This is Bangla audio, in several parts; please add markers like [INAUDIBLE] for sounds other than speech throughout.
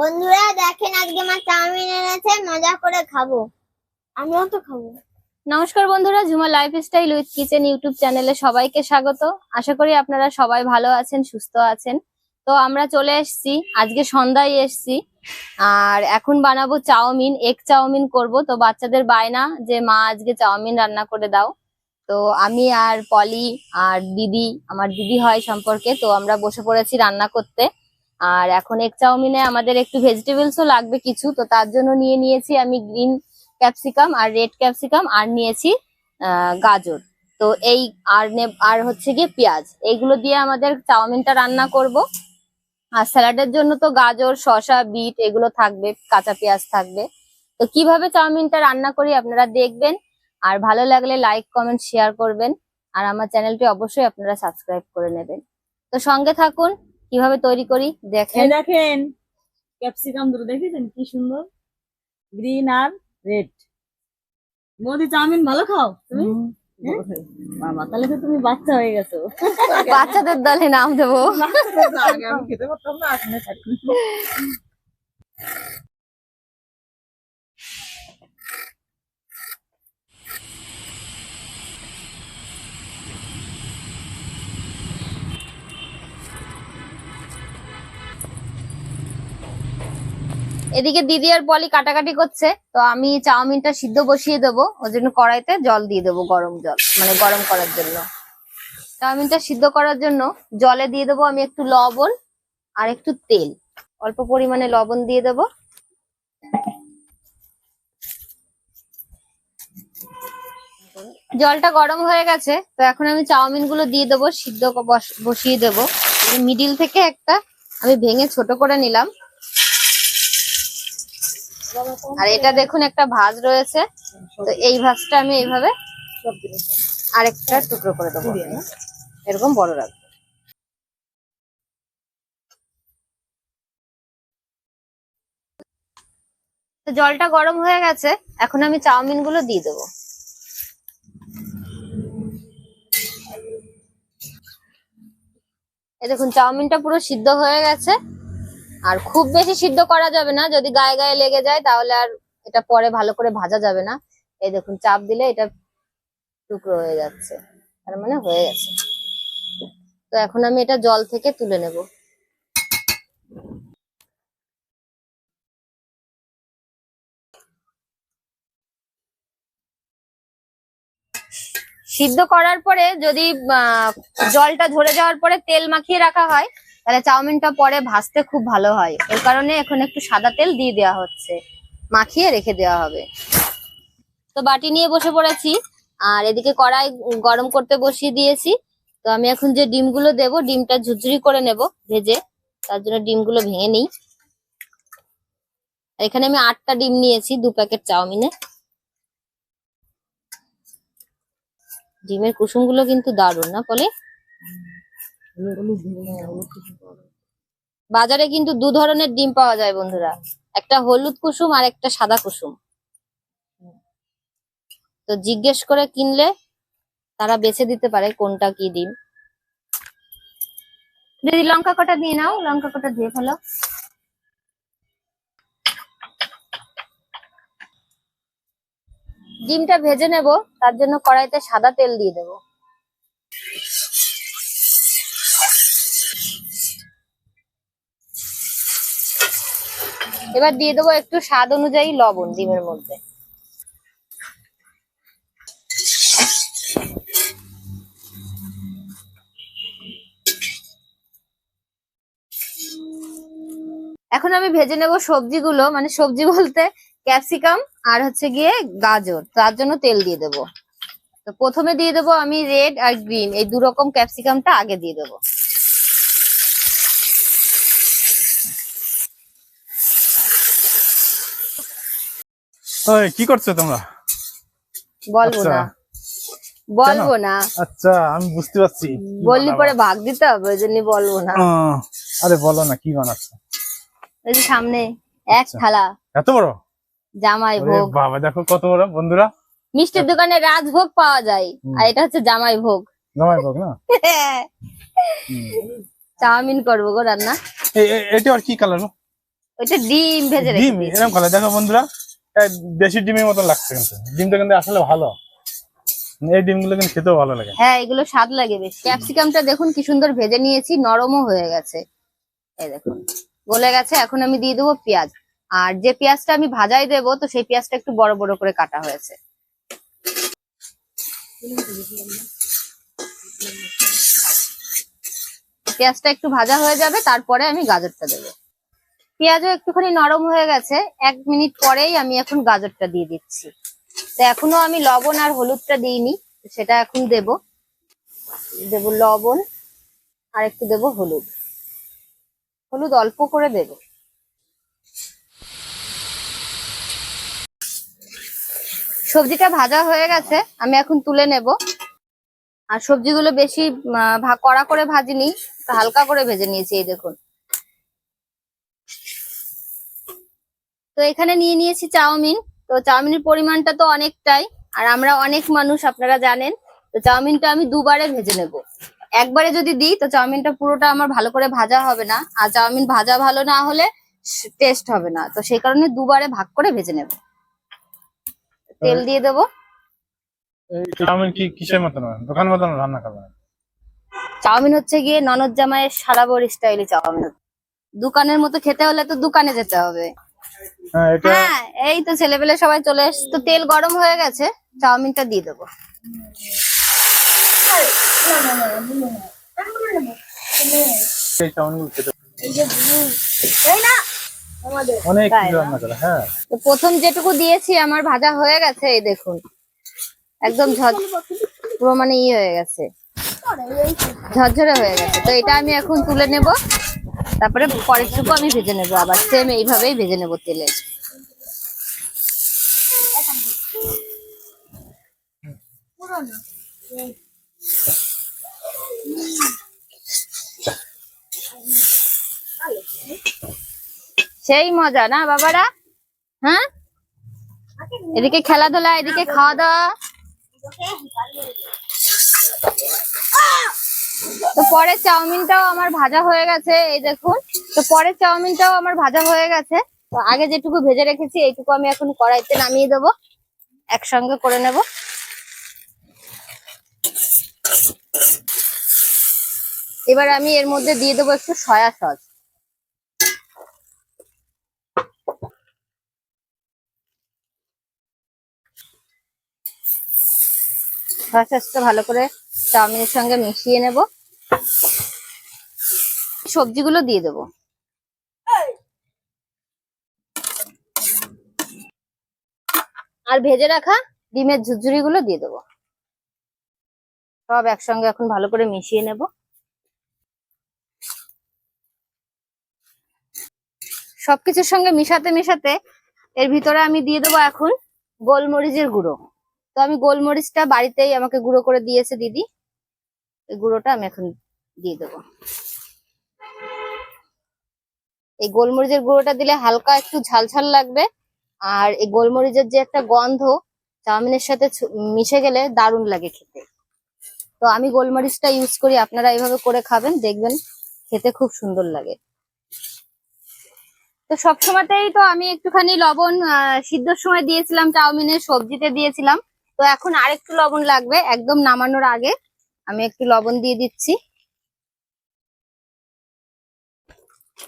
বন্ধুরা, দেখেন আজকে মা চাউমিন এনেছে, মজা করে খাব। আমিও তো খাব। নমস্কার বন্ধুরা, Jhuma lifestyle with kitchen YouTube চ্যানেলে সবাইকে স্বাগত। আশা করি আপনারা সবাই ভালো আছেন, সুস্থ আছেন। তো আমরা চলে এসেছি, আজকে সন্ধ্যায় এসেছি। আর এখন বানাবো চাউমিন এগ চাউমিন করব। তো বাচ্চাদের বায়না যে, মা, আজকে চাউমিন রান্না করে দাও। তো আমি আর পলি আর দিদি, আমার দিদি হয় সম্পর্কে, তো আমরা বসে পড়েছি রান্না করতে। আর এখন এক চাউমিনে আমাদের একটু ভেজিটেবলসও লাগবে কিছু, তো তার জন্য নিয়ে নিয়েছি আমি গ্রিন ক্যাপসিকাম আর রেড ক্যাপসিকাম আর নিয়েছি গাজর। তো এই আর আর হচ্ছে গিয়ে পেঁয়াজ। এইগুলো দিয়ে আমাদের চাউমিনটা রান্না করব। আর স্যালাডের জন্য তো গাজর, শসা, বিট এগুলো থাকবে, কাঁচা পেঁয়াজ থাকবে। তো কীভাবে চাউমিনটা রান্না করি আপনারা দেখবেন। আর ভালো লাগলে লাইক কমেন্ট শেয়ার করবেন। আর আমার চ্যানেলটি অবশ্যই আপনারা সাবস্ক্রাইব করে নেবেন। তো সঙ্গে থাকুন। কীভাবে তৈরি করি? দেখেন। দেখেন ক্যাপসিকাম দুটো দেখেছেন? কি সুন্দর। গ্রিন আর রেড মোদি চাউমিন ভালো খাও? তুমি? হ্যাঁ? বাবা তাহলে তো তুমি বাচ্চা হয়ে গেছো। [LAUGHS] বাচ্চাদের দলে নাম দেবো। খেতে পারতাম না এদিকে দিদি আর বলি কাটাকাটি করছে, তো আমি চাউমিনটা সিদ্ধ বসিয়ে দেবো ওই জন্য কড়াইতে জল দিয়ে দেবো গরম জল মানে গরম করার জন্য। চাউমিনটা সিদ্ধ করার জন্য জলে দিয়ে দেবো আমি একটু লবণ আর একটু তেল। অল্প পরিমাণে লবণ দিয়ে দেবো। জলটা গরম হয়ে গেছে, তো এখন আমি চাউমিনগুলো দিয়ে দেবো, সিদ্ধ বস- বসিয়ে দেবো। মিডিল থেকে একটা আমি ভেঙে ছোট করে নিলাম। আর এটা দেখুন, একটা ভাজ রয়েছে। তো এই ভাজটা আমি এইভাবে। আরেকটা টুকরো করে দেবো। এরকম বড় রাখব। জলটা গরম হয়ে গেছে, এখন আমি চাউমিনগুলো দিয়ে দেবো। দেখুন, চাউমিনটা পুরো সিদ্ধ হয়ে গেছে। আর খুব বেশি সিদ্ধ করা যাবে না। যদি গায়ে গায়ে লেগে যায় তাহলে আর এটা পরে ভালো করে ভাজা যাবে না। এই দেখুন, চাপ দিলে এটা টুকরো হয়ে যাচ্ছে। তার মানে হয়ে গেছে। তো এখন আমি এটা জল থেকে তুলে নেব। সিদ্ধ করার পরে যদি জলটা ঝরে যাওয়ার পরে তেল মাখিয়ে রাখা হয় তাহলে চাউমিনটা পরে ভাজতে খুব ভালো হয়। ওই কারণে এখন একটু সাদা তেল দিয়ে দেওয়া হচ্ছে। মাখিয়ে রেখে দেওয়া হবে। তো বাটি নিয়ে বসে পড়েছি। আর এদিকে কড়াই গরম করতে বসিয়ে দিয়েছি। তো আমি এখন যে ডিমগুলো দেবো, ডিমটা ঝুরঝুরি করে নেব ভেজে। তার জন্য ডিমগুলো ভেঙে নিই। এখানে আমি আটটা ডিম নিয়েছি দু প্যাকেট চাউমিনে। ডিমের কুসুমগুলো কিন্তু দারুণ, না বলে বাজারে কিন্তু দু ধরনের ডিম পাওয়া যায় বন্ধুরা। একটা হলুদ কুসুম আর একটা সাদা কুসুম। তো জিজ্ঞেস করে কিনলে তারা বেছে দিতে পারে কোনটা কি ডিম। দিদি, লঙ্কা কটা দিয়ে নাও, লঙ্কা কটা দিয়ে ফেলো। ডিমটা ভেজে নেব, তার জন্য কড়াইতে সাদা তেল দিয়ে দেবো। এবার দিয়ে দেবো একটু স্বাদ অনুযায়ী লবণ ডিমের মধ্যে। এখন আমি ভেজে নেব সবজিগুলো মানে সবজি বলতে ক্যাপসিকাম আর হচ্ছে গিয়ে গাজর। তার জন্য তেল দিয়ে দেব। তো প্রথমে দিয়ে দেবো আমি রেড আর গ্রিন। এই দু রকম ক্যাপসিকামটা আগে দিয়ে দেবো। কি করছ তোমরা? বলব আচ্ছা। না। বলব না। আচ্ছা আমি বুঝতে পারছি। বললি পরে ভাগ দিতে হবে ওই জন্য বলব না। আরে বলো না কি বানাচ্ছ? ওই যে সামনে এক আচ্ছা। থালা। এত বড়? জামাই ভোগ। বাবা দেখো কত বড় বন্ধুরা। মিষ্টির দোকানে রাজভোগ পাওয়া যায় আর এটা হচ্ছে জামাই ভোগ। জামাই ভোগ না? [LAUGHS] চাউমিন করব গো রান্না। এটা আর কি কালার ওইটা ডিম ভেজে ডিম এরকম করে দেখো বন্ধুরা এই দেশি ডিমের মতন লাগছে কিন্তু। ডিমটা কিন্তু আসলে ভালো। এই ডিমগুলো কিন্তু খেতেও ভালো লাগে। হ্যাঁ এগুলো স্বাদ লাগে বেশ। ক্যাপসিকামটা দেখুন কি সুন্দর ভেজে নিয়েছি, নরমও হয়ে গেছে। এই দেখুন, গলে গেছে। এখন আমি দিয়ে দেবো পেঁয়াজ। আর যে পেঁয়াজটা আমি ভাজাই দেবো, তো সেই পেঁয়াজটা একটু বড় বড় করে কাটা হয়েছে। পেঁয়াজটা একটু ভাজা হয়ে যাবে, তারপরে আমি গাজরটা দেবো। পেঁয়াজও একটুখানি নরম হয়ে গেছে। এক মিনিট পরেই আমি এখন গাজরটা দিয়ে দিচ্ছি। তো এখনও আমি লবণ আর হলুদটা দিইনি সেটা এখন দেব। দেব লবণ আর একটু দেব হলুদ। হলুদ অল্প করে দেব। সবজিটা ভাজা হয়ে গেছে, আমি এখন তুলে নেব। আর সবজিগুলো বেশি কড়া করে ভাজিনি, হালকা করে ভেজে নিয়েছি, এই দেখুন। তো এখানে নিয়ে নিয়েছি চাউমিন। তো চাউমিনের পরিমাণটা তো অনেকটাই আর আমরা অনেক মানুষ আপনারা জানেন। তো চাউমিনটা আমি দুবারে ভেজে নেব। একবারে যদি দিই তো চাউমিনটা পুরোটা আমার ভালো করে ভাজা হবে না। আর চাউমিন ভাজা ভালো না হলে টেস্ট হবে না। তো সেই কারণে দুবারে ভাগ করে ভেজে নেব। তেল দিয়ে দেবো। চাউমিন কি কিসের মতন দোকান মতন রান্না করবে চাউমিন হচ্ছে গিয়ে ননদ জামাইয়ের সারাবর স্টাইলে চাউমিন। দোকানের মতো খেতে হলে তো দোকানে যেতে হবে। হ্যাঁ হ্যাঁ এই তো ছেলেপেলে সবাই চলে এসছে। তো তেল গরম হয়ে গেছে চাউমিনটা দিয়ে দেবো। হ্যাঁ। তো প্রথম যেটুকু দিয়েছি আমার ভাজা হয়ে গেছে এই দেখুন। একদম ঝর পুরো মানে ইয়ে হয়ে গেছে। ঝরঝরে হয়ে গেছে। তো এটা আমি এখন তুলে নেব। তারপরে পরেরটুকু আমি ভেজে নেব, আবার সেম এইভাবেই ভেজে নেব তেলে। সেই মজা না বাবারা? হ্যাঁ? এদিকে খেলাধুলা, এদিকে খাওয়া দাওয়া। তো পরে চাউমিনটাও আমার ভাজা হয়ে গেছে, এই দেখুন। তো পরে চাউমিনটাও আমার ভাজা হয়ে গেছে। তো আগে যেটুকু ভেজে রেখেছি, এইটুকু আমি এখন কড়াইতে নামিয়ে দেবো, একসঙ্গে করে নেব। এবার আমি এর মধ্যে দিয়ে দেবো একটু সয়া সস। সয়া সসটা ভালো করে চাউমিনের সঙ্গে মিশিয়ে নেব। সবজিগুলো দিয়ে দেবো। আর ভেজে রাখা ডিমের ঝুরঝুরি গুলো দিয়ে দেবো। সব একসঙ্গে এখন ভালো করে মিশিয়ে নেব। সবকিছুর সঙ্গে মিশাতে মিশাতে এর ভিতরে আমি দিয়ে দেবো এখন গোলমরিচের গুঁড়ো। তো আমি গোলমরিচটা বাড়িতেই আমাকে গুঁড়ো করে দিয়েছে দিদি। এই গুঁড়োটা আমি এখন দিয়ে দেবো। এই গোলমরিচের গুঁড়োটা দিলে হালকা একটু ঝালঝাল লাগবে। আর এই গোলমরিচের যে একটা গন্ধ, চাউমিনের সাথে মিশে গেলে দারুণ লাগে খেতে। তো আমি গোলমরিচটা ইউজ করি, আপনারা এইভাবে করে খাবেন, দেখবেন খেতে খুব সুন্দর লাগে। তো সবসময়তেই তো আমি একটুখানি লবণ সিদ্ধর সময় দিয়েছিলাম চাউমিনের সবজিতে দিয়েছিলাম। তো এখন আরেকটু লবণ লাগবে, একদম নামানোর আগে। আমি একটু লবণ দিয়ে দিচ্ছি।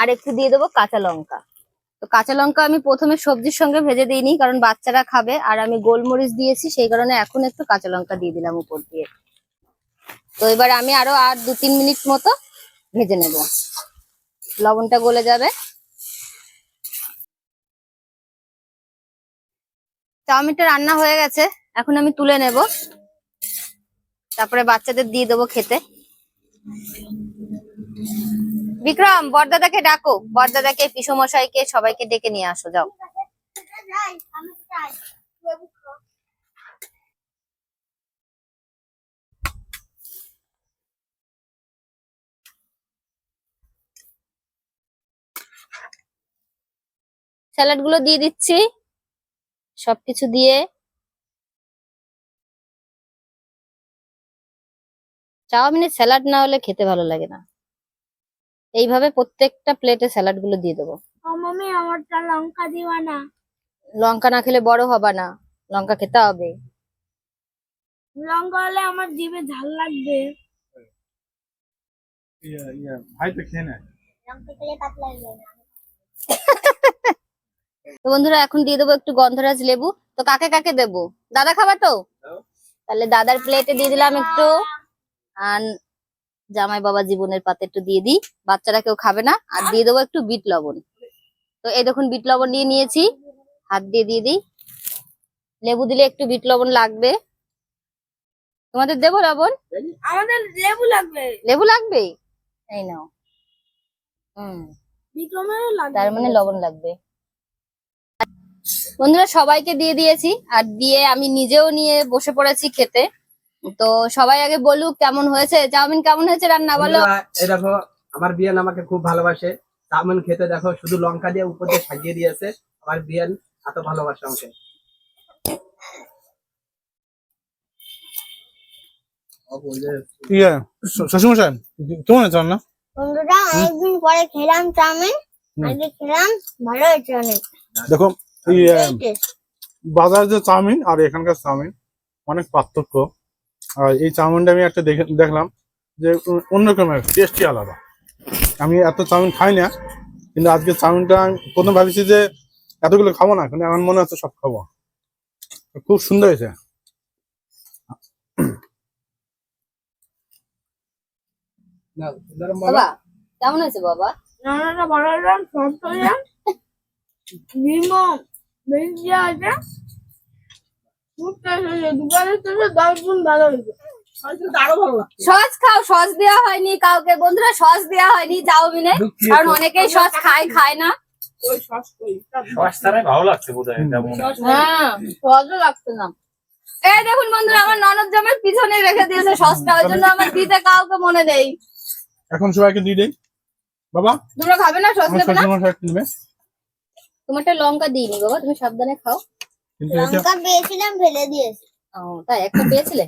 আর একটু দিয়ে দেবো কাঁচা লঙ্কা। তো কাঁচা লঙ্কা আমি প্রথমে সবজির সঙ্গে ভেজে দিইনি, কারণ বাচ্চারা খাবে। আর আমি গোলমরিচ দিয়েছি, সেই কারণে এখন একটু কাঁচা লঙ্কা দিয়ে দিলাম উপর দিয়ে। তো এবার আমি আরও আর দু তিন মিনিট মতো ভেজে নেব। লবণটা গলে যাবে। চাউমিনটা রান্না হয়ে গেছে, এখন আমি তুলে নেব। তারপরে বাচ্চাদের দিয়ে দেবো খেতে। বিক্রম, বরদাদাকে ডাকো। বরদাদাকে, পিসমশাইকে সবাইকে ডেকে নিয়ে আসো, যাও। স্যালাডগুলো দিয়ে দিচ্ছি। সবকিছু দিয়ে। চাউমিনের স্যালাড না হলে খেতে ভালো লাগে না। এইভাবে প্রত্যেকটা প্লেটে স্যালাডগুলো দিয়ে দেবো। মামি আমারটা লঙ্কা দিবা না। লঙ্কা না খেলে বড় হবা না। লঙ্কা খেতে হবে। লঙ্কা হলে আমার জিভে ঝাল লাগবে। ইয়ে ইয়ে ভাই তো খেয়ে নেয়। লঙ্কা খেলে পাতলা না তো বন্ধুরা এখন দিয়ে দেবো একটু গন্ধরাজ লেবু। তো কাকে কাকে দেবো? দাদা খাবা তো? তাহলে দাদার প্লেটে দিয়ে দিলাম একটু। আর জামাই বাবা জীবনের পাতে একটু দিয়ে দিই বাচ্চারা কেউ খাবে না। আর দিয়ে দেবো একটু বিট লবণ। তো এই দেখুন বিট লবণ নিয়ে নিয়েছি হাত দিয়ে দিয়ে দিই। লেবু দিলে একটু বিট লবণ লাগবে। তোমাদের দেবো লবণ? আমাদের লেবু লাগবে। লেবু লাগবে এই নাও। হুম। তার মানে লবণ লাগবে। বন্ধুরা সবাইকে দিয়ে দিয়েছি আর দিয়ে আমি নিজেও নিয়ে বসে পড়েছি খেতে। তো সবাই আগে বলুক কেমন হয়েছে। চাউমিন কেমন হয়েছে রান্না বলো। এই দেখো আমার বিয়ান আমাকে খুব ভালোবাসে। চাউমিন খেতে দেখো শুধু লঙ্কা দিয়ে উপর দিয়ে সাজিয়ে দিয়েছে। আমার বিয়ান এত ভালোবাসে আমাকে। ইয়ে শ- শ্বশুরমশাই কেমন আছে রান্না? বন্ধুরা অনেকদিন পরে খেলাম চাউমিন। আজকে খেলাম ভালো হয়েছে অনেক। দেখো taste। বাজারের যে চাউমিন আর এখানকার চাউমিন অনেক পার্থক্য। আর এই চাউমিনটা আমি একটা দেখে দেখলাম যে অন্যরকমের টেস্টই আলাদা। আমি এত চাউমিন খাই না কিন্তু আজকে চাউমিনটা আমি প্রথম ভাবছি যে এতগুলো খাব না কিন্তু আমার মনে হচ্ছে সব খাব। খুব সুন্দর হয়েছে। না, নরম বলো। বাবা কেমন হয়েছে বাবা? সব করলাম বেশি সস খাও সস দেওয়া হয়নি কাউকে। বন্ধুরা সস দেওয়া হয়নি চাউমিনে। কারণ অনেকেই সস খায় খায় না। ওই সস কই সস ছাড়াই ভালো লাগছে বোধ হয় এটা মনে হয়। হ্যাঁ সসও লাগছে না। এই দেখুন বন্ধুরা আমার ননদ জামের পিছনে রেখে দিয়েছে সসটা ওই জন্য আমার দিতে কাউকে মনে নেই। এখন সবাইকে দিয়ে দেই। বাবা? তোমরা খাবে না সস নেবে না? নেবে। তোমারটা লঙ্কা দিইনি বাবা তুমি সাবধানে খাও। কিন্তু এটা লঙ্কা পেয়েছিলাম ফেলে দিয়েছি। ও তাই একটা পেয়েছিলে?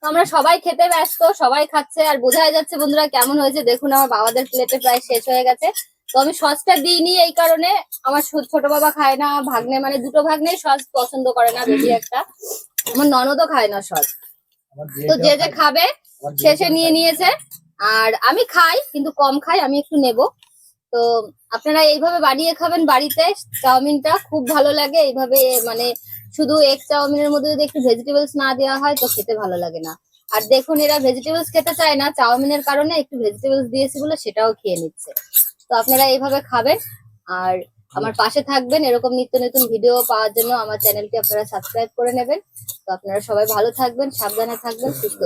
তো আমরা সবাই খেতে ব্যস্ত সবাই খাচ্ছে আর বোঝাই যাচ্ছে বন্ধুরা কেমন হয়েছে। দেখুন আমার বাবাদের প্লেটে প্রায় শেষ হয়ে গেছে। তো আমি সসটা দিইনি এই কারণে। আমার ছোট বাবা খায় না ভাগ্নে মানে দুটো ভাগ্নে সস পছন্দ করে না বেশি একটা। আমার ননদও খায় না সস। তো যে যে খাবে শেষে নিয়ে নিয়েছে। আর আমি খাই কিন্তু কম খাই আমি একটু নেব। তো আপনারা এইভাবে বানিয়ে খাবেন বাড়িতে, চাউমিনটা খুব ভালো লাগে। এইভাবে মানে শুধু এগ চাউমিনের মধ্যে যদি একটু ভেজিটেবলস না দেওয়া হয়, তো খেতে ভালো লাগে না। আর দেখুন, এরা ভেজিটেবলস খেতে চায় না, চাউমিনের কারণে একটু ভেজিটেবলস দিয়েছি বলে সেটাও খেয়ে নিচ্ছে। তো আপনারা এইভাবে খাবেন। আর আমার পাশে থাকবেন, এরকম নিত্য নতুন ভিডিও পাওয়ার জন্য আমার চ্যানেলটি আপনারা সাবস্ক্রাইব করে নেবেন। তো আপনারা সবাই ভালো থাকবেন, সাবধানে থাকবেন, সুস্থ